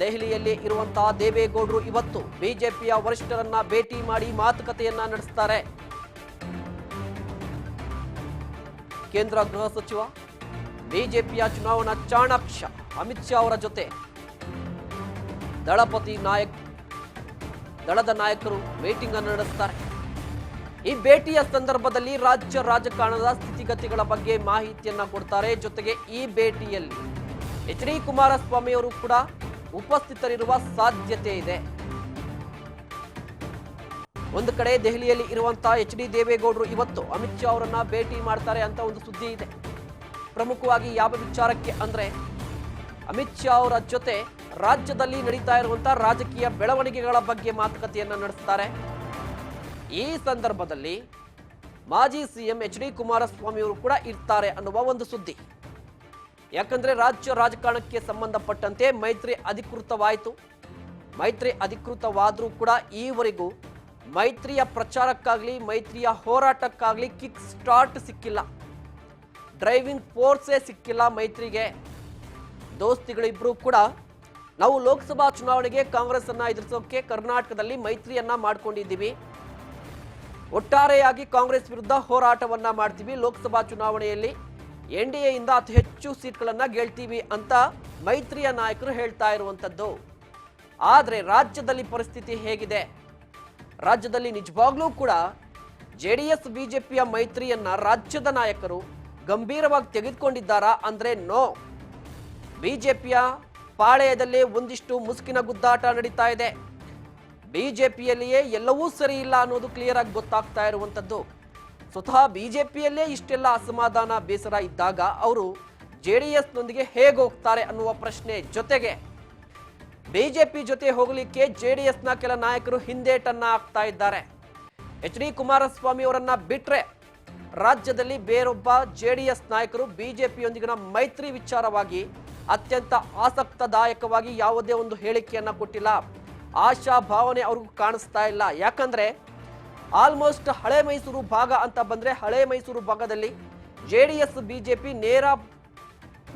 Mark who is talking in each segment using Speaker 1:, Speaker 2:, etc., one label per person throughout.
Speaker 1: ದೆಹಲಿಯಲ್ಲಿ ಇರುವಂತಹ ದೇವೇಗೌಡರು ಇವತ್ತು ಬಿಜೆಪಿಯ ವರಿಷ್ಠರನ್ನ ಭೇಟಿ ಮಾಡಿ ಮಾತುಕತೆಯನ್ನ ನಡೆಸ್ತಾರೆ. ಕೇಂದ್ರ ಗೃಹ ಸಚಿವ, ಬಿಜೆಪಿಯ ಚುನಾವಣಾ ಚಾಣಾಕ್ಷ ಅಮಿತ್ ಶಾ ಅವರ ಜೊತೆ ದಳಪತಿ ನಾಯಕ್, ದಳದ ನಾಯಕರು ಮೀಟಿಂಗ್ ಅನ್ನು ನಡೆಸ್ತಾರೆ. ಈ ಭೇಟಿಯ ಸಂದರ್ಭದಲ್ಲಿ ರಾಜ್ಯ ರಾಜಕಾರಣದ ಸ್ಥಿತಿಗತಿಗಳ ಬಗ್ಗೆ ಮಾಹಿತಿಯನ್ನ ಕೊಡ್ತಾರೆ. ಜೊತೆಗೆ ಈ ಭೇಟಿಯಲ್ಲಿ ಎಚ್ ಡಿ ಕುಮಾರಸ್ವಾಮಿ ಅವರು ಕೂಡ ಉಪಸ್ಥಿತರಿರುವ ಸಾಧ್ಯತೆ ಇದೆ. ಒಂದು ಕಡೆ ದೆಹಲಿಯಲ್ಲಿ ಇರುವಂತಹ ಎಚ್ ಡಿ ದೇವೇಗೌಡರು ಇವತ್ತು ಅಮಿತ್ ಶಾ ಅವರನ್ನ ಭೇಟಿ ಮಾಡ್ತಾರೆ ಅಂತ ಒಂದು ಸುದ್ದಿ ಇದೆ. ಪ್ರಮುಖವಾಗಿ ಯಾವ ವಿಚಾರಕ್ಕೆ ಅಂದ್ರೆ, ಅಮಿತ್ ಶಾ ಅವರ ಜೊತೆ ರಾಜ್ಯದಲ್ಲಿ ನಡೀತಾ ಇರುವಂತಹ ರಾಜಕೀಯ ಬೆಳವಣಿಗೆಗಳ ಬಗ್ಗೆ ಮಾತುಕತೆಯನ್ನ ನಡೆಸ್ತಾರೆ. ಈ ಸಂದರ್ಭದಲ್ಲಿ ಮಾಜಿ ಸಿಎಂ ಎಚ್ ಡಿ ಕುಮಾರಸ್ವಾಮಿ ಅವರು ಕೂಡ ಇರ್ತಾರೆ ಅನ್ನುವ ಒಂದು ಸುದ್ದಿ. ಯಾಕಂದ್ರೆ ರಾಜ್ಯ ರಾಜಕಾರಣಕ್ಕೆ ಸಂಬಂಧಪಟ್ಟಂತೆ ಮೈತ್ರಿ ಅಧಿಕೃತವಾಯಿತು. ಮೈತ್ರಿ ಅಧಿಕೃತವಾದರೂ ಕೂಡ ಈವರೆಗೂ ಮೈತ್ರಿಯ ಪ್ರಚಾರಕ್ಕಾಗಲಿ, ಮೈತ್ರಿಯ ಹೋರಾಟಕ್ಕಾಗಲಿ ಕಿಕ್ ಸ್ಟಾರ್ಟ್ ಸಿಕ್ಕಿಲ್ಲ. ಡ್ರೈವಿಂಗ್ ಫೋರ್ಸೇ ಸಿಕ್ಕಿಲ್ಲ ಮೈತ್ರಿಗೆ. ದೋಸ್ತಿಗಳಿಬ್ರು ಕೂಡ ನಾವು ಲೋಕಸಭಾ ಚುನಾವಣೆಗೆ ಕಾಂಗ್ರೆಸ್ ಅನ್ನ ಎದುರಿಸೋಕೆ ಕರ್ನಾಟಕದಲ್ಲಿ ಮೈತ್ರಿಯನ್ನ ಮಾಡ್ಕೊಂಡಿದ್ದೀವಿ. ಒಟ್ಟಾರೆಯಾಗಿ ಕಾಂಗ್ರೆಸ್ ವಿರುದ್ಧ ಹೋರಾಟವನ್ನ ಮಾಡ್ತೀವಿ ಲೋಕಸಭಾ ಚುನಾವಣೆಯಲ್ಲಿ. ಎನ್ ಡಿ ಎಯಿಂದ ಅತಿ ಹೆಚ್ಚು ಸೀಟ್ಗಳನ್ನು ಗೆಲ್ತೀವಿ ಅಂತ ಮೈತ್ರಿಯ ನಾಯಕರು ಹೇಳ್ತಾ ಇರುವಂಥದ್ದು ಆದರೆ ರಾಜ್ಯದಲ್ಲಿ ಪರಿಸ್ಥಿತಿ ಹೇಗಿದೆ? ರಾಜ್ಯದಲ್ಲಿ ನಿಜವಾಗ್ಲೂ ಕೂಡ ಜೆ ಡಿ ಎಸ್ ಬಿಜೆಪಿಯ ಮೈತ್ರಿಯನ್ನ ರಾಜ್ಯದ ನಾಯಕರು ಗಂಭೀರವಾಗಿ ತೆಗೆದುಕೊಂಡಿದ್ದಾರಾ ಅಂದ್ರೆ ನೋ. ಬಿಜೆಪಿಯ ಪಾಳೆಯದಲ್ಲಿ ಒಂದಿಷ್ಟು ಮುಸುಕಿನ ಗುದ್ದಾಟ ನಡೀತಾ ಇದೆ. ಬಿಜೆಪಿಯಲ್ಲಿಯೇ ಎಲ್ಲವೂ ಸರಿ ಇಲ್ಲ ಅನ್ನೋದು ಕ್ಲಿಯರ್ ಆಗಿ ಗೊತ್ತಾಗ್ತಾ ಇರುವಂಥದ್ದು ಸ್ವತಃ ಬಿಜೆಪಿಯಲ್ಲೇ ಇಷ್ಟೆಲ್ಲ ಅಸಮಾಧಾನ ಬೇಸರ ಇದ್ದಾಗ ಅವರು ಜೆ ಡಿ ಎಸ್ನೊಂದಿಗೆ ಹೇಗೆ ಹೋಗ್ತಾರೆ ಅನ್ನುವ ಪ್ರಶ್ನೆ ಜೊತೆಗೆ ಬಿಜೆಪಿ ಜೊತೆ ಹೋಗಲಿಕ್ಕೆ ಜೆ ಡಿ ಎಸ್ನ ಕೆಲ ನಾಯಕರು ಹಿಂದೇಟನ್ನ ಹಾಕ್ತಾ ಇದ್ದಾರೆ. ಎಚ್ ಡಿ ಕುಮಾರಸ್ವಾಮಿ ಅವರನ್ನ ಬಿಟ್ರೆ ರಾಜ್ಯದಲ್ಲಿ ಬೇರೊಬ್ಬ ಜೆ ಡಿ ಎಸ್ ನಾಯಕರು ಬಿಜೆಪಿಯೊಂದಿಗಿನ ಮೈತ್ರಿ ವಿಚಾರವಾಗಿ ಅತ್ಯಂತ ಆಸಕ್ತದಾಯಕವಾಗಿ ಯಾವುದೇ ಒಂದು ಹೇಳಿಕೆಯನ್ನು ಕೊಟ್ಟಿಲ್ಲ. ಆಶಾ ಭಾವನೆ ಅವ್ರಿಗೂ ಕಾಣಿಸ್ತಾ ಇಲ್ಲ. ಯಾಕಂದ್ರೆ ಆಲ್ಮೋಸ್ಟ್ ಹಳೆ ಮೈಸೂರು ಭಾಗ ಅಂತ ಬಂದ್ರೆ ಹಳೆ ಮೈಸೂರು ಭಾಗದಲ್ಲಿ ಜೆ ಡಿ ಎಸ್ ಬಿಜೆಪಿ ನೇರ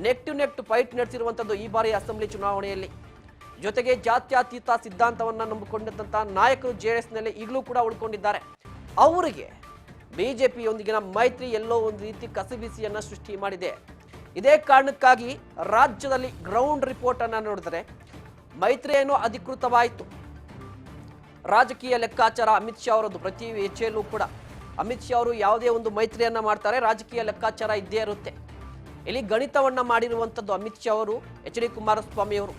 Speaker 1: ನೆಕ್ ಟು ಫೈಟ್ ನಡೆಸಿರುವಂಥದ್ದು ಈ ಬಾರಿ ಅಸೆಂಬ್ಲಿ ಚುನಾವಣೆಯಲ್ಲಿ. ಜೊತೆಗೆ ಜಾತ್ಯತೀತ ಸಿದ್ಧಾಂತವನ್ನು ನಂಬಿಕೊಂಡಂತ ನಾಯಕರು ಜೆ ಡಿ ನಲ್ಲಿ ಈಗಲೂ ಕೂಡ ಉಳ್ಕೊಂಡಿದ್ದಾರೆ. ಅವರಿಗೆ ಬಿಜೆಪಿಯೊಂದಿಗಿನ ಮೈತ್ರಿ ಎಲ್ಲೋ ಒಂದು ರೀತಿ ಕಸಿಬಿಸಿಯನ್ನು ಸೃಷ್ಟಿ ಮಾಡಿದೆ. ಇದೇ ಕಾರಣಕ್ಕಾಗಿ ರಾಜ್ಯದಲ್ಲಿ ಗ್ರೌಂಡ್ ರಿಪೋರ್ಟ್ ನೋಡಿದರೆ ನೋಡಿದ್ರೆ ಮೈತ್ರಿ ಏನೋ ಅಧಿಕೃತವಾಯಿತು. ರಾಜಕೀಯ ಲೆಕ್ಕಾಚಾರ ಅಮಿತ್ ಶಾ ಅವರದ್ದು ಪ್ರತಿ ಹೆಜ್ಜೆಯಲ್ಲೂ ಕೂಡ. ಅಮಿತ್ ಶಾ ಅವರು ಯಾವುದೇ ಒಂದು ಮೈತ್ರಿಯನ್ನ ಮಾಡ್ತಾರೆ, ರಾಜಕೀಯ ಲೆಕ್ಕಾಚಾರ ಇದ್ದೇ ಇರುತ್ತೆ. ಇಲ್ಲಿ ಗಣಿತವನ್ನ ಮಾಡಿರುವಂಥದ್ದು ಅಮಿತ್ ಶಾ ಅವರು, ಎಚ್ ಡಿ ಕುಮಾರಸ್ವಾಮಿ ಅವರು.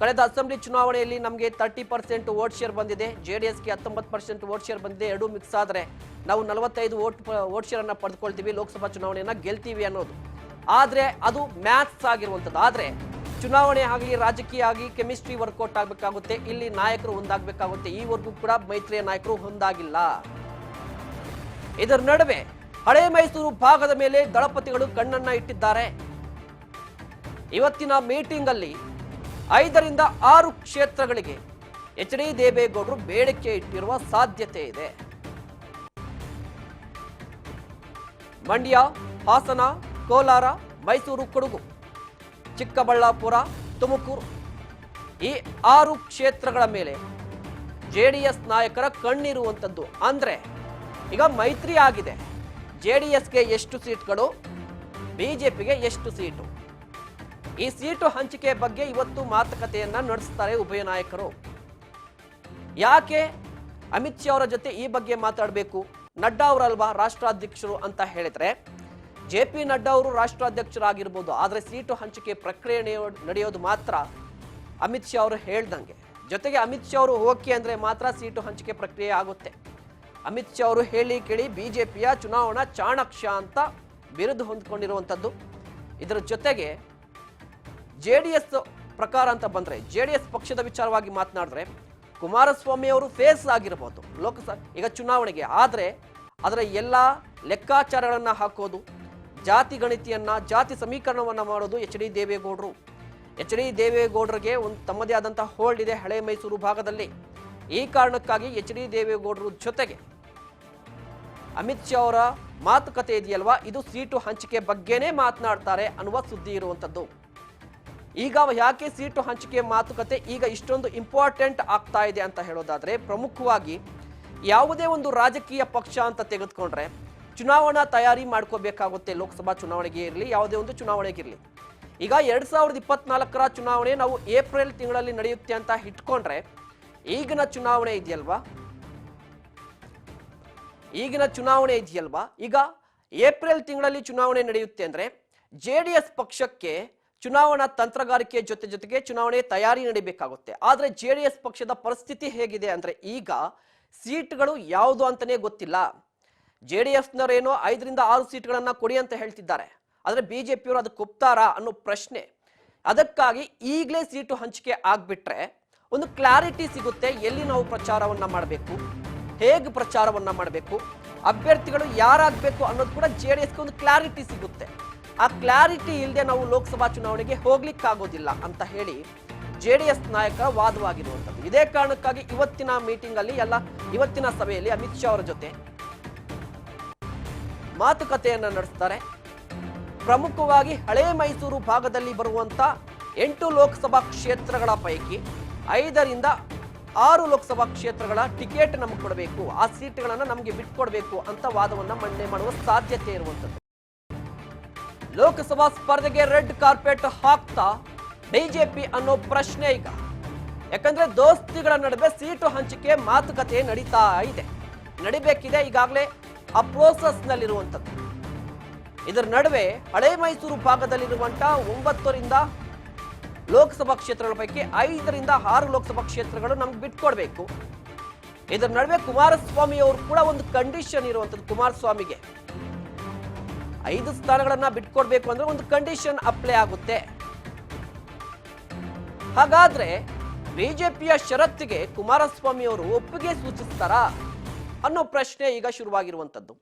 Speaker 1: ಕಳೆದ ಅಸೆಂಬ್ಲಿ ಚುನಾವಣೆಯಲ್ಲಿ ನಮಗೆ ತರ್ಟಿ ಪರ್ಸೆಂಟ್ ವೋಟ್ ಶೇರ್ ಬಂದಿದೆ, ಜೆ ಡಿ ಎಸ್ಗೆ ಹತ್ತೊಂಬತ್ತು ಪರ್ಸೆಂಟ್ ವೋಟ್ ಶೇರ್ ಬಂದಿದೆ, ಎರಡು ಮಿಕ್ಸ್ ಆದರೆ ನಾವು ನಲವತ್ತೈದು ವೋಟ್ ವೋಟ್ ಶೇರನ್ನು ಪಡೆದುಕೊಳ್ತೀವಿ ಲೋಕಸಭಾ ಚುನಾವಣೆಯನ್ನ ಗೆಲ್ತೀವಿ ಅನ್ನೋದು. ಆದರೆ ಅದು ಮ್ಯಾಥ್ಸ್ ಆಗಿರುವಂಥದ್ದು. ಆದರೆ ಚುನಾವಣೆ ಆಗಲಿ, ರಾಜಕೀಯ ಆಗಲಿ ಕೆಮಿಸ್ಟ್ರಿ ವರ್ಕೌಟ್ ಆಗಬೇಕಾಗುತ್ತೆ. ಇಲ್ಲಿ ನಾಯಕರು ಒಂದಾಗಬೇಕಾಗುತ್ತೆ. ಈವರೆಗೂ ಕೂಡ ಮೈತ್ರಿಯ ನಾಯಕರು ಒಂದಾಗಿಲ್ಲ. ಇದರ ನಡುವೆ ಹಳೆ ಮೈಸೂರು ಭಾಗದ ಮೇಲೆ ದಳಪತಿಗಳು ಕಣ್ಣನ್ನ ಇಟ್ಟಿದ್ದಾರೆ. ಇವತ್ತಿನ ಮೀಟಿಂಗ್ ಅಲ್ಲಿ ಐದರಿಂದ ಆರು ಕ್ಷೇತ್ರಗಳಿಗೆ ಎಚ್ ಡಿ ದೇವೇಗೌಡರು ಬೇಡಿಕೆ ಇಟ್ಟಿರುವ ಸಾಧ್ಯತೆ ಇದೆ. ಮಂಡ್ಯ, ಹಾಸನ, ಕೋಲಾರ, ಮೈಸೂರು ಕೊಡಗು. ಚಿಕ್ಕಬಳ್ಳಾಪುರ, ತುಮಕೂರು ಈ ಆರು ಕ್ಷೇತ್ರಗಳ ಮೇಲೆ ಜೆ ಡಿ ಎಸ್ ನಾಯಕರ ಕಣ್ಣಿರುವಂಥದ್ದು. ಅಂದ್ರೆ ಈಗ ಮೈತ್ರಿ ಆಗಿದೆ. ಜೆ ಡಿ ಎಸ್ಗೆ ಎಷ್ಟು ಸೀಟ್ಗಳು? ಬಿಜೆಪಿಗೆ ಎಷ್ಟು ಸೀಟು? ಈ ಸೀಟು ಹಂಚಿಕೆ ಬಗ್ಗೆ ಇವತ್ತು ಮಾತುಕತೆಯನ್ನು ನಡೆಸ್ತಾರೆ ಉಭಯ ನಾಯಕರು. ಯಾಕೆ ಅಮಿತ್ ಶಾ ಅವರ ಜೊತೆ ಈ ಬಗ್ಗೆ ಮಾತಾಡಬೇಕು? ನಡ್ಡಾ ಅವರಲ್ವಾ ರಾಷ್ಟ್ರಾಧ್ಯಕ್ಷರು ಅಂತ ಹೇಳಿದ್ರೆ ಜೆ ಪಿ ನಡ್ಡಾ ಅವರು ರಾಷ್ಟ್ರಾಧ್ಯಕ್ಷರಾಗಿರ್ಬೋದು, ಆದರೆ ಸೀಟು ಹಂಚಿಕೆ ಪ್ರಕ್ರಿಯೆ ನಡೆಯೋ- ನಡೆಯೋದು ಮಾತ್ರ ಅಮಿತ್ ಶಾ ಅವರು ಹೇಳ್ದಂಗೆ. ಜೊತೆಗೆ ಅಮಿತ್ ಶಾ ಅವರು ಓಕೆ ಅಂದರೆ ಮಾತ್ರ ಸೀಟು ಹಂಚಿಕೆ ಪ್ರಕ್ರಿಯೆ ಆಗುತ್ತೆ. ಅಮಿತ್ ಶಾ ಅವರು ಹೇಳಿ ಕೇಳಿ ಬಿ ಜೆ ಪಿಯ ಚುನಾವಣಾ ಚಾಣಾಕ್ಷ ಅಂತ ಬಿರುದು ಹೊಂದ್ಕೊಂಡಿರುವಂಥದ್ದು. ಇದರ ಜೊತೆಗೆ ಜೆ ಡಿ ಎಸ್ ಪ್ರಕಾರ ಅಂತ ಬಂದರೆ, ಜೆ ಡಿ ಎಸ್ ಪಕ್ಷದ ವಿಚಾರವಾಗಿ ಮಾತನಾಡಿದ್ರೆ, ಕುಮಾರಸ್ವಾಮಿ ಅವರು ಫೇಸ್ ಆಗಿರ್ಬೋದು ಲೋಕಸಭಾ, ಈಗ ಚುನಾವಣೆಗೆ. ಆದರೆ, ಅದರ ಎಲ್ಲ ಲೆಕ್ಕಾಚಾರಗಳನ್ನು ಹಾಕೋದು ಜಾತಿ ಗಣಿತಿಯನ್ನ, ಜಾತಿ ಸಮೀಕರಣವನ್ನ ಮಾಡೋದು ಎಚ್ ಡಿ ದೇವೇಗೌಡರು. ಎಚ್ ಡಿ ದೇವೇಗೌಡರಿಗೆ ಒಂದು ತಮ್ಮದೇ ಆದಂತಹ ಹೋಲ್ಡ್ ಇದೆ ಹಳೆ ಮೈಸೂರು ಭಾಗದಲ್ಲಿ. ಈ ಕಾರಣಕ್ಕಾಗಿ ಎಚ್ ಡಿ ದೇವೇಗೌಡರು ಜೊತೆಗೆ ಅಮಿತ್ ಶಾ ಅವರ ಮಾತುಕತೆ ಇದೆಯಲ್ವಾ? ಇದು ಸೀಟು ಹಂಚಿಕೆ ಬಗ್ಗೆನೇ ಮಾತನಾಡ್ತಾರೆ ಅನ್ನುವ ಸುದ್ದಿ ಇರುವಂಥದ್ದು ಈಗ ಯಾಕೆ ಸೀಟು ಹಂಚಿಕೆ ಮಾತುಕತೆ ಈಗ ಇಷ್ಟೊಂದು ಇಂಪಾರ್ಟೆಂಟ್ ಆಗ್ತಾ ಇದೆ ಅಂತ ಹೇಳೋದಾದ್ರೆ ಪ್ರಮುಖವಾಗಿ ಯಾವುದೇ ಒಂದು ರಾಜಕೀಯ ಪಕ್ಷ ಅಂತ ತೆಗೆದುಕೊಂಡ್ರೆ ಚುನಾವಣಾ ತಯಾರಿ ಮಾಡ್ಕೋಬೇಕಾಗುತ್ತೆ. ಲೋಕಸಭಾ ಚುನಾವಣೆಗೆ ಇರಲಿ, ಯಾವುದೇ ಒಂದು ಚುನಾವಣೆಗೆ ಇರಲಿ. ಈಗ ಎರಡ್ ಸಾವಿರದ ಇಪ್ಪತ್ನಾಲ್ಕರ ಚುನಾವಣೆ ನಾವು ಏಪ್ರಿಲ್ ತಿಂಗಳಲ್ಲಿ ನಡೆಯುತ್ತೆ ಅಂತ ಇಟ್ಕೊಂಡ್ರೆ ಈಗಿನ ಚುನಾವಣೆ ಇದೆಯಲ್ವಾ? ಈಗಿನ ಚುನಾವಣೆ ಇದೆಯಲ್ವಾ? ಈಗ ಏಪ್ರಿಲ್ ತಿಂಗಳಲ್ಲಿ ಚುನಾವಣೆ ನಡೆಯುತ್ತೆ ಅಂದ್ರೆ, ಜೆ ಡಿ ಎಸ್ ಪಕ್ಷಕ್ಕೆ ಚುನಾವಣಾ ತಂತ್ರಗಾರಿಕೆ ಜೊತೆ ಜೊತೆಗೆ ಚುನಾವಣೆ ತಯಾರಿ ನಡಿಬೇಕಾಗುತ್ತೆ. ಆದ್ರೆ ಜೆ ಡಿ ಎಸ್ ಪಕ್ಷದ ಪರಿಸ್ಥಿತಿ ಹೇಗಿದೆ ಅಂದ್ರೆ, ಈಗ ಸೀಟ್ಗಳು ಯಾವುದು ಅಂತಲೇ ಗೊತ್ತಿಲ್ಲ. ಜೆ ಡಿ ಎಸ್ನವರೇನೋ ಐದರಿಂದ ಆರು ಸೀಟ್ಗಳನ್ನು ಕೊಡಿ ಅಂತ ಹೇಳ್ತಿದ್ದಾರೆ. ಆದರೆ ಬಿ ಜೆ ಪಿಯವರು ಅದಕ್ಕೆ ಒಪ್ತಾರಾ ಅನ್ನೋ ಪ್ರಶ್ನೆ. ಅದಕ್ಕಾಗಿ ಈಗಲೇ ಸೀಟು ಹಂಚಿಕೆ ಆಗಿಬಿಟ್ರೆ ಒಂದು ಕ್ಲಾರಿಟಿ ಸಿಗುತ್ತೆ ಎಲ್ಲಿ ನಾವು ಪ್ರಚಾರವನ್ನು ಮಾಡಬೇಕು, ಹೇಗೆ ಪ್ರಚಾರವನ್ನು ಮಾಡಬೇಕು, ಅಭ್ಯರ್ಥಿಗಳು ಯಾರಾಗಬೇಕು ಅನ್ನೋದು ಕೂಡ ಜೆ ಡಿ ಎಸ್ಗೆ ಒಂದು ಕ್ಲಾರಿಟಿ ಸಿಗುತ್ತೆ. ಆ ಕ್ಲಾರಿಟಿ ಇಲ್ಲದೆ ನಾವು ಲೋಕಸಭಾ ಚುನಾವಣೆಗೆ ಹೋಗ್ಲಿಕ್ಕಾಗೋದಿಲ್ಲ ಅಂತ ಹೇಳಿ ಜೆ ಡಿ ಎಸ್ ನಾಯಕ ವಾದವಾಗಿರುವಂಥದ್ದು. ಇದೇ ಕಾರಣಕ್ಕಾಗಿ ಇವತ್ತಿನ ಮೀಟಿಂಗಲ್ಲಿ ಎಲ್ಲ, ಇವತ್ತಿನ ಸಭೆಯಲ್ಲಿ ಅಮಿತ್ ಶಾ ಅವರ ಜೊತೆ ಮಾತುಕತೆಯನ್ನ ನಡೆಸ್ತಾರೆ. ಪ್ರಮುಖವಾಗಿ ಹಳೆ ಮೈಸೂರು ಭಾಗದಲ್ಲಿ ಬರುವಂತ ಎಂಟು ಲೋಕಸಭಾ ಕ್ಷೇತ್ರಗಳ ಪೈಕಿ ಐದರಿಂದ ಆರು ಲೋಕಸಭಾ ಕ್ಷೇತ್ರಗಳ ಟಿಕೆಟ್ ನಮಗೆ ಕೊಡಬೇಕು, ಆ ಸೀಟ್ಗಳನ್ನು ನಮಗೆ ಬಿಟ್ಕೊಡ್ಬೇಕು ಅಂತ ವಾದವನ್ನು ಮಂಡನೆ ಮಾಡುವ ಸಾಧ್ಯತೆ ಇರುವಂತದ್ದು ಲೋಕಸಭಾ ಸ್ಪರ್ಧೆಗೆ ರೆಡ್ ಕಾರ್ಪೆಟ್ ಹಾಕ್ತಾ ಬಿಜೆಪಿ ಅನ್ನೋ ಪ್ರಶ್ನೆ ಈಗ. ಯಾಕಂದ್ರೆ ದೋಸ್ತಿಗಳ ನಡುವೆ ಸೀಟು ಹಂಚಿಕೆ ಮಾತುಕತೆ ನಡೀತಾ ಇದೆ. ನಡಿಬೇಕಿದೆ ಈಗಾಗಲೇ ಆ ಪ್ರೋಸೆಸ್ನಲ್ಲಿರುವಂಥದ್ದು. ಇದರ ನಡುವೆ ಹಳೆ ಮೈಸೂರು ಭಾಗದಲ್ಲಿರುವಂಥ ಒಂಬತ್ತರಿಂದ ಲೋಕಸಭಾ ಕ್ಷೇತ್ರಗಳ ಪೈಕಿ ಐದರಿಂದ ಆರು ಲೋಕಸಭಾ ಕ್ಷೇತ್ರಗಳು ನಮ್ಗೆ ಬಿಟ್ಕೊಡ್ಬೇಕು. ಇದರ ನಡುವೆ ಕುಮಾರಸ್ವಾಮಿ ಅವರು ಕೂಡ ಒಂದು ಕಂಡೀಷನ್ ಇರುವಂಥದ್ದು ಕುಮಾರಸ್ವಾಮಿಗೆ. ಐದು ಸ್ಥಾನಗಳನ್ನ ಬಿಟ್ಕೊಡ್ಬೇಕು ಅಂದ್ರೆ ಒಂದು ಕಂಡೀಷನ್ ಅಪ್ಲೈ ಆಗುತ್ತೆ. ಹಾಗಾದ್ರೆ ಬಿಜೆಪಿಯ ಷರತ್ತಿಗೆ ಕುಮಾರಸ್ವಾಮಿ ಅವರು ಒಪ್ಪಿಗೆ ಸೂಚಿಸ್ತಾರಾ? ಅನ್ನೋ ಪ್ರಶ್ನೆ ಈಗ ಶುರುವಾಗಿರುವಂಥದ್ದು.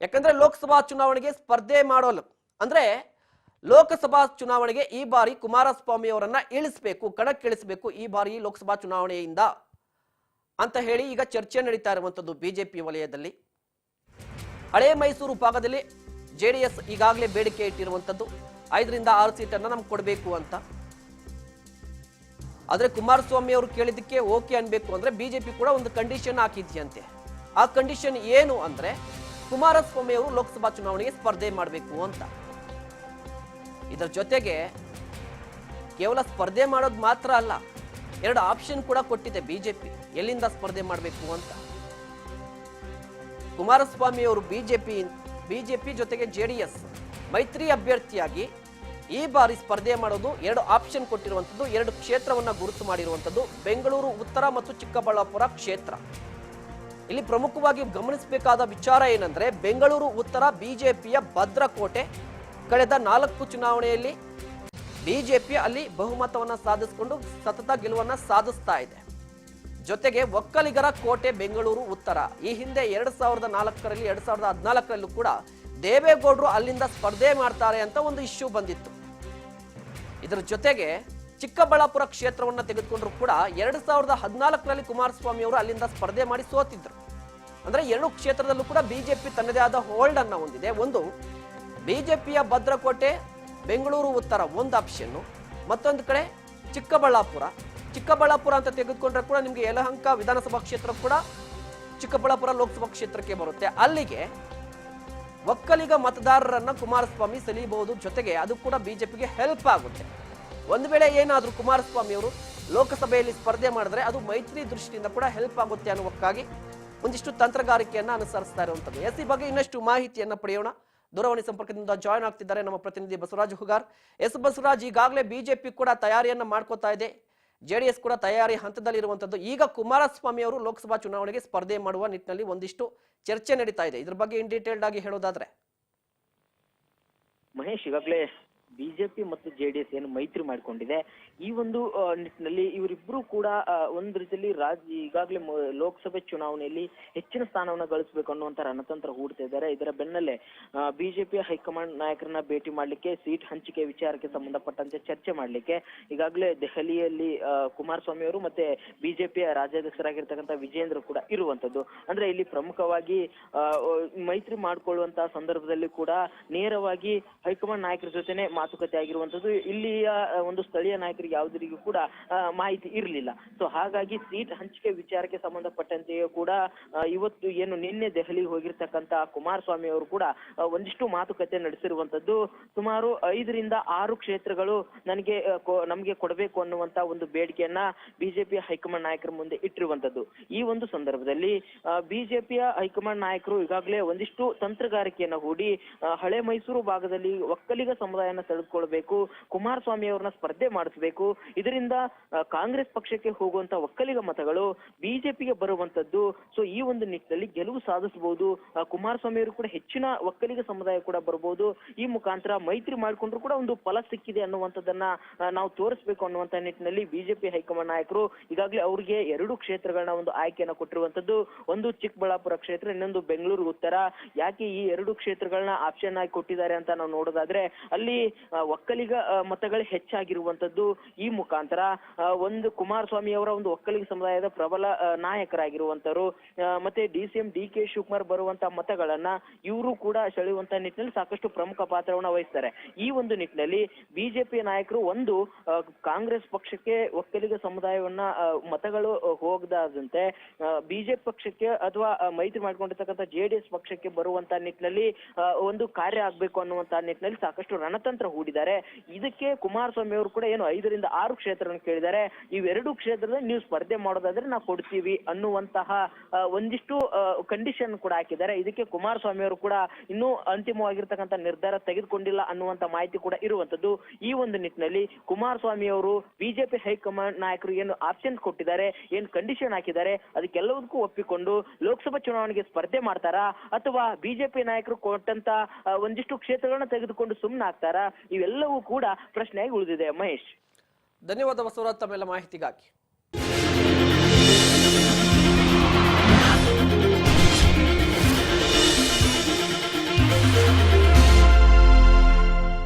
Speaker 1: ಯಾಕಂದ್ರೆ ಲೋಕಸಭಾ ಚುನಾವಣೆಗೆ ಸ್ಪರ್ಧೆ ಮಾಡೋಲ್ಲ. ಅಂದ್ರೆ ಲೋಕಸಭಾ ಚುನಾವಣೆಗೆ ಈ ಬಾರಿ ಕುಮಾರಸ್ವಾಮಿ ಅವರನ್ನ ಇಳಿಸಬೇಕು, ಕಣಕ್ಕಿಳಿಸಬೇಕು ಈ ಬಾರಿ ಲೋಕಸಭಾ ಚುನಾವಣೆಯಿಂದ ಅಂತ ಹೇಳಿ ಈಗ ಚರ್ಚೆ ನಡೀತಾ ಇರುವಂತದ್ದು ಬಿಜೆಪಿ ವಲಯದಲ್ಲಿ. ಹಳೆ ಮೈಸೂರು ಭಾಗದಲ್ಲಿ ಜೆ ಡಿ ಎಸ್ ಈಗಾಗಲೇ ಬೇಡಿಕೆ ಇಟ್ಟಿರುವಂತದ್ದು ಐದರಿಂದ ಆರು ಸೀಟನ್ನು ನಮ್ಗೆ ಕೊಡಬೇಕು ಅಂತ. ಆದರೆ ಕುಮಾರಸ್ವಾಮಿ ಅವರು ಕೇಳಿದ್ದಕ್ಕೆ ಓಕೆ ಅನ್ಬೇಕು. ಅಂದ್ರೆ ಬಿಜೆಪಿ ಕೂಡ ಒಂದು ಕಂಡೀಷನ್ ಹಾಕಿದ್ಯಂತೆ. ಆ ಕಂಡೀಷನ್ ಏನು ಅಂದ್ರೆ ಕುಮಾರಸ್ವಾಮಿ ಅವರು ಲೋಕಸಭಾ ಚುನಾವಣೆಗೆ ಸ್ಪರ್ಧೆ ಮಾಡಬೇಕು ಅಂತ. ಇದರ ಜೊತೆಗೆ ಕೇವಲ ಸ್ಪರ್ಧೆ ಮಾಡೋದು ಮಾತ್ರ ಅಲ್ಲ, ಎರಡು ಆಪ್ಷನ್ ಕೂಡ ಕೊಟ್ಟಿದೆ ಬಿಜೆಪಿ ಎಲ್ಲಿಂದ ಸ್ಪರ್ಧೆ ಮಾಡಬೇಕು ಅಂತ? ಕುಮಾರಸ್ವಾಮಿ ಅವರು ಬಿಜೆಪಿ ಬಿಜೆಪಿ ಜೊತೆಗೆ ಜೆಡಿಎಸ್ ಮೈತ್ರಿ ಅಭ್ಯರ್ಥಿಯಾಗಿ ಈ ಬಾರಿ ಸ್ಪರ್ಧೆ ಮಾಡೋದು ಎರಡು ಆಪ್ಷನ್ ಕೊಟ್ಟಿರುವಂಥದ್ದು, ಎರಡು ಕ್ಷೇತ್ರವನ್ನು ಗುರುತು ಮಾಡಿರುವಂಥದ್ದು, ಬೆಂಗಳೂರು, ಉತ್ತರ ಮತ್ತು ಚಿಕ್ಕಬಳ್ಳಾಪುರ ಕ್ಷೇತ್ರ. ಇಲ್ಲಿ ಪ್ರಮುಖವಾಗಿ ಗಮನಿಸಬೇಕಾದ ವಿಚಾರ ಏನಂದ್ರೆ ಬೆಂಗಳೂರು, ಉತ್ತರ ಬಿಜೆಪಿಯ ಭದ್ರಕೋಟೆ, ಕಳೆದ ನಾಲ್ಕು ಚುನಾವಣೆಯಲ್ಲಿ ಬಿಜೆಪಿ ಅಲ್ಲಿ ಬಹುಮತವನ್ನ ಸಾಧಿಸಿಕೊಂಡು ಸತತ ಗೆಲುವನ್ನ ಸಾಧಿಸ್ತಾ ಇದೆ. ಜೊತೆಗೆ ಒಕ್ಕಲಿಗರ ಕೋಟೆ ಬೆಂಗಳೂರು, ಉತ್ತರ. ಈ ಹಿಂದೆ ಎರಡ್ ಸಾವಿರದ ನಾಲ್ಕರಲ್ಲಿ, ಎರಡ್ ಸಾವಿರದ ಹದಿನಾಲ್ಕರಲ್ಲೂ ಕೂಡ ದೇವೇಗೌಡರು ಅಲ್ಲಿಂದ ಸ್ಪರ್ಧೆ ಮಾಡ್ತಾರೆ ಅಂತ ಒಂದು ಇಶ್ಯೂ ಬಂದಿತ್ತು. ಇದರ ಜೊತೆಗೆ ಚಿಕ್ಕಬಳ್ಳಾಪುರ ಕ್ಷೇತ್ರವನ್ನ ತೆಗೆದುಕೊಂಡ್ರು ಕೂಡ ಎರಡ್ ಸಾವಿರದ ಹದಿನಾಲ್ಕರಲ್ಲಿ ಕುಮಾರಸ್ವಾಮಿ ಅವರು ಅಲ್ಲಿಂದ ಸ್ಪರ್ಧೆ ಮಾಡಿ ಸೋತಿದ್ರು. ಅಂದ್ರೆ ಎರಡು ಕ್ಷೇತ್ರದಲ್ಲೂ ಕೂಡ ಬಿಜೆಪಿ ತನ್ನದೇ ಆದ ಹೋಲ್ಡ್ ಅನ್ನ ಹೊಂದಿದೆ. ಒಂದು, ಬಿಜೆಪಿಯ ಭದ್ರಕೋಟೆ, ಬೆಂಗಳೂರು ಉತ್ತರ ಒಂದು ಆಪ್ಷನ್ ಮತ್ತೊಂದು ಕಡೆ ಚಿಕ್ಕಬಳ್ಳಾಪುರ. ಚಿಕ್ಕಬಳ್ಳಾಪುರ ಅಂತ ತೆಗೆದುಕೊಂಡ್ರೆ ಕೂಡ ನಿಮಗೆ ಯಲಹಂಕ ವಿಧಾನಸಭಾ ಕ್ಷೇತ್ರ ಕೂಡ ಚಿಕ್ಕಬಳ್ಳಾಪುರ ಲೋಕಸಭಾ ಕ್ಷೇತ್ರಕ್ಕೆ ಬರುತ್ತೆ. ಅಲ್ಲಿಗೆ ಒಕ್ಕಲಿಗ ಮತದಾರರನ್ನ ಕುಮಾರಸ್ವಾಮಿ ಸೆಳೀಬಹುದು ಜೊತೆಗೆ ಅದು ಕೂಡ ಬಿಜೆಪಿಗೆ ಹೆಲ್ಪ್ ಆಗುತ್ತೆ. ಒಂದು ವೇಳೆ ಏನಾದರೂ ಕುಮಾರಸ್ವಾಮಿ ಅವರು ಲೋಕಸಭೆಯಲ್ಲಿ ಸ್ಪರ್ಧೆ ಮಾಡಿದ್ರೆ ಅದು ಮೈತ್ರಿ ದೃಷ್ಟಿಯಿಂದ ಕೂಡ ಹೆಲ್ಪ್ ಆಗುತ್ತೆ ಅನ್ನುವಕ್ಕಾಗಿ ಒಂದಿಷ್ಟು ತಂತ್ರಗಾರಿಕೆಯನ್ನು ಅನುಸರಿಸ್ತಾ ಇರುವಂಥದ್ದು. ಎಸ್ ಈ ಬಗ್ಗೆ ಇನ್ನಷ್ಟು ಮಾಹಿತಿಯನ್ನು ಪಡೆಯೋಣ. ದೂರವಾಣಿ ಸಂಪರ್ಕದಿಂದ ಜಾಯ್ನ್ ಆಗ್ತಿದ್ದಾರೆ ನಮ್ಮ ಪ್ರತಿನಿಧಿ ಬಸವರಾಜ್ ಹುಗಾರ್. ಎಸ್ ಬಸವರಾಜ್, ಈಗಾಗಲೇ ಬಿಜೆಪಿ ಕೂಡ ತಯಾರಿಯನ್ನು ಮಾಡ್ಕೋತಾ ಇದೆ. ಜೆಡಿಎಸ್ ಕೂಡ ತಯಾರಿ ಹಂತದಲ್ಲಿ ಇರುವಂಥದ್ದು. ಈಗ ಕುಮಾರಸ್ವಾಮಿ ಅವರು ಲೋಕಸಭಾ ಚುನಾವಣೆಗೆ ಸ್ಪರ್ಧೆ ಮಾಡುವ ನಿಟ್ಟಿನಲ್ಲಿ ಒಂದಿಷ್ಟು ಚರ್ಚೆ ನಡೀತಾ ಇದೆ. ಇದ್ರ ಬಗ್ಗೆ ಇನ್ ಡೀಟೇಲ್ಡ್ ಆಗಿ ಹೇಳೋದಾದ್ರೆ.
Speaker 2: ಮಹೇಶ್, ಈಗಾಗಲೇ ಬಿಜೆಪಿ ಮತ್ತು ಜೆಡಿಎಸ್ ಏನು ಮೈತ್ರಿ ಮಾಡಿಕೊಂಡಿದೆ. ಈ ಒಂದು ನಿಟ್ಟಿನಲ್ಲಿ ಇವರಿಬ್ರು ಕೂಡ ಒಂದು ರೀತಿಯಲ್ಲಿ ರಾಜ್ಯ ಈಗಾಗಲೇ ಲೋಕಸಭೆ ಚುನಾವಣೆಯಲ್ಲಿ ಹೆಚ್ಚಿನ ಸ್ಥಾನವನ್ನ ಗಳಿಸಬೇಕು ಅನ್ನುವಂತ ರಣತಂತ್ರ ಹೂಡ್ತಾ ಇದ್ದಾರೆ. ಇದರ ಬೆನ್ನಲ್ಲೇ ಬಿಜೆಪಿ ಹೈಕಮಾಂಡ್ ನಾಯಕರನ್ನ ಭೇಟಿ ಮಾಡ್ಲಿಕ್ಕೆ, ಸೀಟ್ ಹಂಚಿಕೆ ವಿಚಾರಕ್ಕೆ ಸಂಬಂಧಪಟ್ಟಂತೆ ಚರ್ಚೆ ಮಾಡ್ಲಿಕ್ಕೆ, ಈಗಾಗಲೇ ದೆಹಲಿಯಲ್ಲಿ ಕುಮಾರಸ್ವಾಮಿ ಅವರು ಮತ್ತೆ ಬಿಜೆಪಿಯ ರಾಜ್ಯಾಧ್ಯಕ್ಷರಾಗಿರ್ತಕ್ಕಂಥ ವಿಜೇಂದ್ರ ಕೂಡ ಇರುವಂತದ್ದು ಅಂದ್ರೆ ಇಲ್ಲಿ ಪ್ರಮುಖವಾಗಿ ಮೈತ್ರಿ ಮಾಡ್ಕೊಳ್ಳುವಂತಹ ಸಂದರ್ಭದಲ್ಲಿ ಕೂಡ ನೇರವಾಗಿ ಹೈಕಮಾಂಡ್ ನಾಯಕರ ಜೊತೆನೆ ಮಾತುಕತೆ ಆಗಿರುವಂತದ್ದು ಇಲ್ಲಿಯ ಒಂದು ಸ್ಥಳೀಯ ನಾಯಕರಿಗೆ ಯಾವುದರಿಗೂ ಕೂಡ ಮಾಹಿತಿ ಇರಲಿಲ್ಲ. ಸೊ ಹಾಗಾಗಿ ಸೀಟ್ ಹಂಚಿಕೆ ವಿಚಾರಕ್ಕೆ ಸಂಬಂಧಪಟ್ಟಂತೆಯೂ ಕೂಡ ಇವತ್ತು ಏನು ನಿನ್ನೆ ದೆಹಲಿಗೆ ಹೋಗಿರ್ತಕ್ಕಂತ ಕುಮಾರಸ್ವಾಮಿ ಅವರು ಕೂಡ ಒಂದಿಷ್ಟು ಮಾತುಕತೆ ನಡೆಸಿರುವಂತದ್ದು ಸುಮಾರು ಐದರಿಂದ ಆರು ಕ್ಷೇತ್ರಗಳು ನನಗೆ ನಮಗೆ ಕೊಡಬೇಕು ಅನ್ನುವಂತ ಒಂದು ಬೇಡಿಕೆಯನ್ನ ಬಿಜೆಪಿ ಹೈಕಮಾಂಡ್ ನಾಯಕರ ಮುಂದೆ ಇಟ್ಟಿರುವಂತದ್ದು ಈ ಒಂದು ಸಂದರ್ಭದಲ್ಲಿ ಬಿಜೆಪಿಯ ಹೈಕಮಾಂಡ್ ನಾಯಕರು ಈಗಾಗಲೇ ಒಂದಿಷ್ಟು ತಂತ್ರಗಾರಿಕೆಯನ್ನ ಹೂಡಿ ಹಳೆ ಮೈಸೂರು ಭಾಗದಲ್ಲಿ ಒಕ್ಕಲಿಗ ಸಮುದಾಯನ ಸೆಳೆದುಕೊಳ್ಬೇಕು ಕುಮಾರಸ್ವಾಮಿ ಅವ್ರನ್ನ ಸ್ಪರ್ಧೆ ಮಾಡಿಸ್ಬೇಕು. ಇದರಿಂದ ಕಾಂಗ್ರೆಸ್ ಪಕ್ಷಕ್ಕೆ ಹೋಗುವಂತ ಒಕ್ಕಲಿಗ ಮತಗಳು ಬಿಜೆಪಿಗೆ ಬರುವಂತದ್ದು. ಸೊ ಈ ಒಂದು ನಿಟ್ಟಿನಲ್ಲಿ ಗೆಲುವು ಸಾಧಿಸಬಹುದು ಕುಮಾರಸ್ವಾಮಿ ಅವರು ಕೂಡ ಹೆಚ್ಚಿನ ಒಕ್ಕಲಿಗ ಸಮುದಾಯ ಕೂಡ ಬರಬಹುದು ಈ ಮುಖಾಂತರ ಮೈತ್ರಿ ಮಾಡಿಕೊಂಡ್ರು ಕೂಡ ಒಂದು ಫಲ ಸಿಕ್ಕಿದೆ ಅನ್ನುವಂಥದ್ದನ್ನ ನಾವು ತೋರಿಸ್ಬೇಕು ಅನ್ನುವಂತ ನಿಟ್ಟಿನಲ್ಲಿ ಬಿಜೆಪಿ ಹೈಕಮಾಂಡ್ ನಾಯಕರು ಈಗಾಗಲೇ ಅವರಿಗೆ ಎರಡು ಕ್ಷೇತ್ರಗಳನ್ನ ಒಂದು ಆಯ್ಕೆಯನ್ನ ಕೊಟ್ಟಿರುವಂತದ್ದು ಒಂದು ಚಿಕ್ಕಬಳ್ಳಾಪುರ ಕ್ಷೇತ್ರ, ಇನ್ನೊಂದು ಬೆಂಗಳೂರು ಉತ್ತರ. ಯಾಕೆ ಈ ಎರಡು ಕ್ಷೇತ್ರಗಳನ್ನ ಆಪ್ಷನ್ ಆಗಿ ಕೊಟ್ಟಿದ್ದಾರೆ ಅಂತ ನಾವು ನೋಡೋದಾದ್ರೆ, ಅಲ್ಲಿ ಒಕ್ಕಲಿಗ ಮತಗಳು ಹೆಚ್ಚಾಗಿರುವಂತದ್ದು ಈ ಮುಖಾಂತರ. ಒಂದು ಕುಮಾರಸ್ವಾಮಿ ಅವರ ಒಂದು ಒಕ್ಕಲಿಗ ಸಮುದಾಯದ ಪ್ರಬಲ ನಾಯಕರಾಗಿರುವಂತರು ಮತ್ತೆ D C M D K Shivakumar ಬರುವಂತ ಮತಗಳನ್ನ ಇವರು ಕೂಡ ಸೆಳೆಯುವಂತ ನಿಟ್ಟಿನಲ್ಲಿ ಸಾಕಷ್ಟು ಪ್ರಮುಖ ಪಾತ್ರವನ್ನು ವಹಿಸ್ತಾರೆ. ಈ ಒಂದು ನಿಟ್ಟಿನಲ್ಲಿ ಬಿಜೆಪಿ ನಾಯಕರು ಒಂದು ಕಾಂಗ್ರೆಸ್ ಪಕ್ಷಕ್ಕೆ ಒಕ್ಕಲಿಗ ಸಮುದಾಯವನ್ನ ಮತಗಳು ಹೋಗದಂತೆ ಬಿಜೆಪಿ ಪಕ್ಷಕ್ಕೆ ಅಥವಾ ಮೈತ್ರಿ ಮಾಡಿಕೊಂಡಿರ್ತಕ್ಕಂಥ ಜೆಡಿಎಸ್ ಪಕ್ಷಕ್ಕೆ ಬರುವಂತ ನಿಟ್ಟಿನಲ್ಲಿ ಒಂದು ಕಾರ್ಯ ಆಗ್ಬೇಕು ಅನ್ನುವಂತ ನಿಟ್ಟಿನಲ್ಲಿ ಸಾಕಷ್ಟು ರಣತಂತ್ರ ಹೂಡಿದ್ದಾರೆ. ಇದಕ್ಕೆ ಕುಮಾರಸ್ವಾಮಿ ಅವರು ಕೂಡ ಏನು ಐದರಿಂದ ಆರು ಕ್ಷೇತ್ರಗಳನ್ನು ಕೇಳಿದ್ದಾರೆ. ಇವೆರಡು ಕ್ಷೇತ್ರದಲ್ಲಿ ನೀವು ಸ್ಪರ್ಧೆ ಮಾಡೋದಾದ್ರೆ ನಾವು ಕೊಡ್ತೀವಿ ಅನ್ನುವಂತಹ ಒಂದಿಷ್ಟು ಕಂಡೀಷನ್ ಕೂಡ ಹಾಕಿದ್ದಾರೆ. ಇದಕ್ಕೆ ಕುಮಾರಸ್ವಾಮಿ ಅವರು ಕೂಡ ಇನ್ನೂ ಅಂತಿಮವಾಗಿರ್ತಕ್ಕಂಥ ನಿರ್ಧಾರ ತೆಗೆದುಕೊಂಡಿಲ್ಲ ಅನ್ನುವಂತ ಮಾಹಿತಿ ಕೂಡ ಇರುವಂತದ್ದು ಈ ಒಂದು ನಿಟ್ಟಿನಲ್ಲಿ ಕುಮಾರಸ್ವಾಮಿ ಅವರು ಬಿಜೆಪಿ ಹೈಕಮಾಂಡ್ ನಾಯಕರು ಏನು ಆಪ್ಷನ್ ಕೊಟ್ಟಿದ್ದಾರೆ, ಏನು ಕಂಡೀಷನ್ ಹಾಕಿದ್ದಾರೆ, ಅದಕ್ಕೆಲ್ಲದಕ್ಕೂ ಒಪ್ಪಿಕೊಂಡು ಲೋಕಸಭಾ ಚುನಾವಣೆಗೆ ಸ್ಪರ್ಧೆ ಮಾಡ್ತಾರಾ, ಅಥವಾ ಬಿಜೆಪಿ ನಾಯಕರು ಕೊಟ್ಟಂತ ಒಂದಿಷ್ಟು ಕ್ಷೇತ್ರಗಳನ್ನ ತೆಗೆದುಕೊಂಡು ಸುಮ್ಮನೆ ಆಗ್ತಾರಾ ಇವೆಲ್ಲವೂ ಕೂಡ ಪ್ರಶ್ನೆಯಾಗಿ ಉಳಿದಿದೆ ಮಹೇಶ್.
Speaker 1: ಧನ್ಯವಾದ ಬಸವರಾಜ್ ತಮ್ಮೆಲ್ಲ ಮಾಹಿತಿಗಾಗಿ.